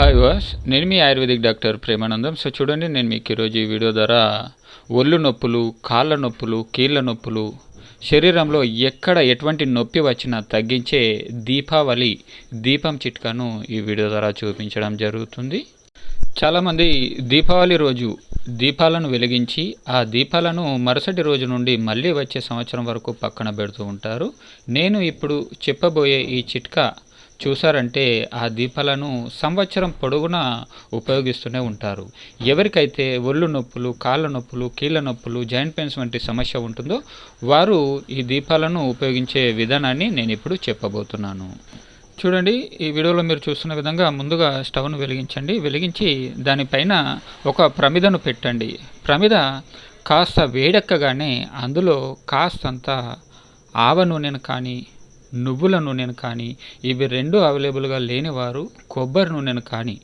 Hi వాస్ నేను మీ ఆయుర్వేదిక్ డాక్టర్ ప్రేమానందం. సో చూడండి నేను మీకు ఈరోజు ఈ వీడియో ద్వారా ఒళ్ళు నొప్పులు కాళ్ళ నొప్పులు కీళ్ళ నొప్పులు శరీరంలో ఎక్కడ ఎటువంటి నొప్పి వచ్చినా తగ్గించే దీపావళి దీపం చిట్కాను ఈ వీడియో ద్వారా చూపించడం జరుగుతుంది. చాలామంది దీపావళి రోజు దీపాలను వెలిగించి ఆ దీపాలను మరుసటి రోజు నుండి మళ్ళీ వచ్చే సంవత్సరం వరకు పక్కన పెడుతూ ఉంటారు. నేను ఇప్పుడు చెప్పబోయే ఈ చిట్కా చూసారంటే ఆ దీపాలను సంవత్సరం పొడవునా ఉపయోగిస్తూనే ఉంటారు. ఎవరికైతే ఒళ్ళు నొప్పులు కాళ్ళ నొప్పులు కీళ్ళ నొప్పులు జాయింట్ పెయిన్స్ వంటి సమస్య ఉంటుందో వారు ఈ దీపాలను ఉపయోగించే విధానాన్ని నేను ఇప్పుడు చెప్పబోతున్నాను. చూడండి ఈ వీడియోలో మీరు చూస్తున్న విధంగా ముందుగా స్టవ్ను వెలిగించండి. వెలిగించి దానిపైన ఒక ప్రమిదను పెట్టండి. ప్రమిద కాస్త వేడెక్కగానే అందులో కాస్తంత ఆవ నూనెను కానీ నువ్వుల నూనెను కానీ ఇవి రెండు అవైలబుల్గా లేనివారు కొబ్బరి నూనెను కానీ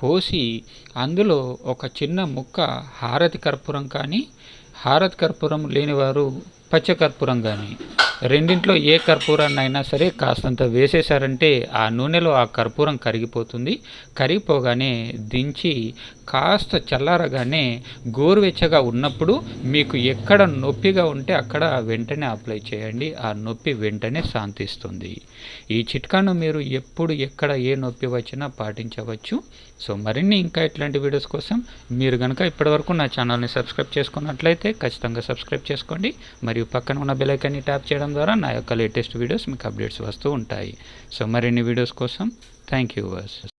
పోసి అందులో ఒక చిన్న ముక్క హారతి కర్పూరం కానీ హారతి కర్పూరం లేనివారు పచ్చకర్పూరం కానీ రెండింట్లో ఏ కర్పూరాన్ని అయినా సరే కాస్తంత వేసేసారంటే ఆ నూనెలో ఆ కర్పూరం కరిగిపోతుంది. కరిగిపోగానే దించి కాస్త చల్లారగానే గోరువెచ్చగా ఉన్నప్పుడు మీకు ఎక్కడ నొప్పిగా ఉంటే అక్కడ వెంటనే అప్లై చేయండి. ఆ నొప్పి వెంటనే శాంతిస్తుంది. ఈ చిట్కాను మీరు ఎప్పుడు ఎక్కడ ఏ నొప్పి వచ్చినా పాటించవచ్చు. సో మరిన్ని ఇంకా ఇట్లాంటి వీడియోస్ కోసం మీరు కనుక ఇప్పటివరకు నా ఛానల్ని సబ్స్క్రైబ్ చేసుకున్నట్లయితే ఖచ్చితంగా సబ్స్క్రైబ్ చేసుకోండి. మరియు పక్కన ఉన్న బెలైకాన్ని ట్యాప్ చేయడం ద్వారా నా యొక్క లేటెస్ట్ వీడియోస్ మీకు అప్డేట్స్ వస్తూ ఉంటాయి. సో మరిన్ని వీడియోస్ కోసం థ్యాంక్ యూ వర్స్.